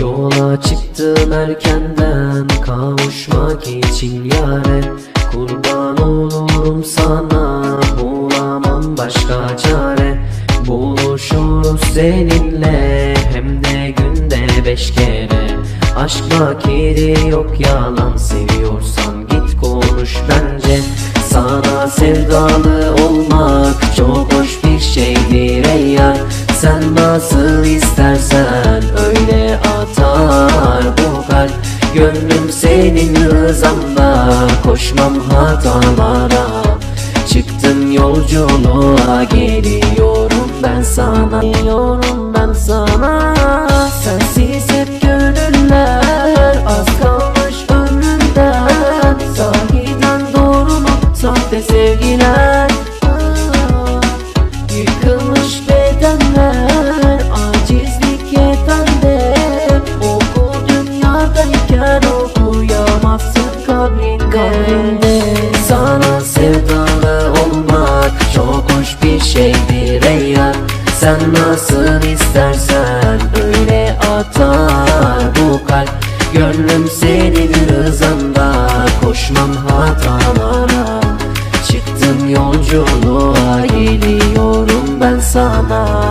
Yola çıktım erkenden kavuşmak için yare. Kurban olurum sana bulamam başka çare. Buluşuruz seninle hem de günde beş kere. Aşk makiri yok yalan seviyorsan git konuş bence. Sana sevdalı olmak çok hoş bir şeydir ey yar Sen nasıl istersen Gönlüm senin rızanda koşmam hatalara. Çıktım yolculuğa geliyorum ben sana. Geliyorum ben sana. Sensiz hep gönüller Az kalmış ömrümden. Sahiden doğru mu? Sahte sevgiler baby Reyyan Sen nasıl istersen öyle atar. Bu kalp Gönlüm senin rızanda koşmam hatalara. Çıktım yolculuğa geliyorum ben sana.